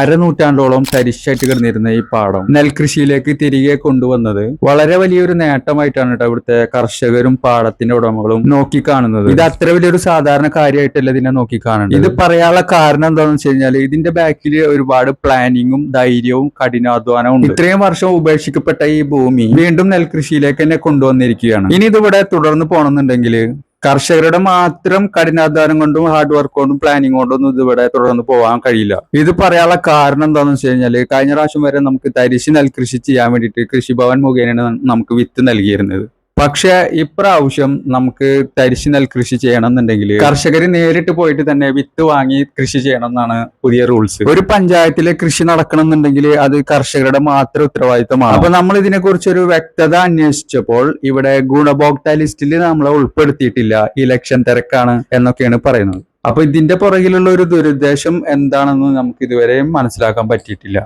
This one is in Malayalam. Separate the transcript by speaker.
Speaker 1: അരനൂറ്റാണ്ടോളം തരിശായിട്ട് കിടന്നിരുന്ന ഈ പാടം നെൽകൃഷിയിലേക്ക് തിരികെ കൊണ്ടുവന്നത് വളരെ വലിയൊരു നേട്ടമായിട്ടാണ് കേട്ടോ ഇവിടുത്തെ കർഷകരും പാടത്തിന്റെ ഉടമകളും നോക്കി കാണുന്നത് ഇത് അത്ര വലിയൊരു സാധാരണ കാര്യമായിട്ടല്ല ഇതിനെ നോക്കി കാണുന്നത് ഇത് പറയാനുള്ള കാരണം എന്താണെന്ന് വെച്ച് കഴിഞ്ഞാൽ ഇതിന്റെ ബാക്കിൽ ഒരുപാട് പ്ലാനിങ്ങും ധൈര്യവും കഠിനാധ്വാനവും ഉണ്ട്. ഇത്രയും വർഷം ഉപേക്ഷിക്കപ്പെട്ട ഈ ഭൂമി വീണ്ടും നെൽകൃഷിയിലേക്ക് തന്നെ കൊണ്ടുവന്നിരിക്കുകയാണ്. ഇനി ഇതിവിടെ തുടർന്ന് പോകണമെന്നുണ്ടെങ്കിൽ കർഷകരുടെ മാത്രം കഠിനാധ്വാനം കൊണ്ടും ഹാർഡ് വർക്ക് കൊണ്ടും പ്ലാനിങ് കൊണ്ടും ഒന്നും ഇതിവിടെ തുടർന്ന് പോകാൻ കഴിയില്ല. ഇത് പറയാനുള്ള കാരണം എന്താണെന്ന് വെച്ച് കഴിഞ്ഞാൽ കഴിഞ്ഞ പ്രാവശ്യം വരെ നമുക്ക് തരിശ് നെൽകൃഷി ചെയ്യാൻ വേണ്ടിയിട്ട് കൃഷിഭവൻ മുഖേനയാണ് നമുക്ക് വിത്ത് നൽകിയിരുന്നത്. പക്ഷെ ഇപ്രാവശ്യം നമുക്ക് തരിശു നെൽ കൃഷി ചെയ്യണം എന്നുണ്ടെങ്കിൽ കർഷകർ നേരിട്ട് പോയിട്ട് തന്നെ വിത്ത് വാങ്ങി കൃഷി ചെയ്യണം എന്നാണ് പുതിയ റൂൾസ്. ഒരു പഞ്ചായത്തിലെ കൃഷി നടക്കണം എന്നുണ്ടെങ്കിൽ അത് കർഷകരുടെ മാത്രം ഉത്തരവാദിത്തമാണ്. അപ്പൊ നമ്മൾ ഇതിനെ കുറിച്ച് ഒരു വ്യക്തത അന്വേഷിച്ചപ്പോൾ ഇവിടെ ഗുണഭോക്ത ലിസ്റ്റിൽ നമ്മളെ ഉൾപ്പെടുത്തിയിട്ടില്ല. ഇലക്ഷൻ തിരക്കാണ് എന്നൊക്കെയാണ് പറയുന്നത്. അപ്പൊ ഇതിന്റെ പുറകിലുള്ള ഒരു ദുരുദ്ദേശം എന്താണെന്ന് നമുക്ക് ഇതുവരെയും മനസ്സിലാക്കാൻ പറ്റിയിട്ടില്ല.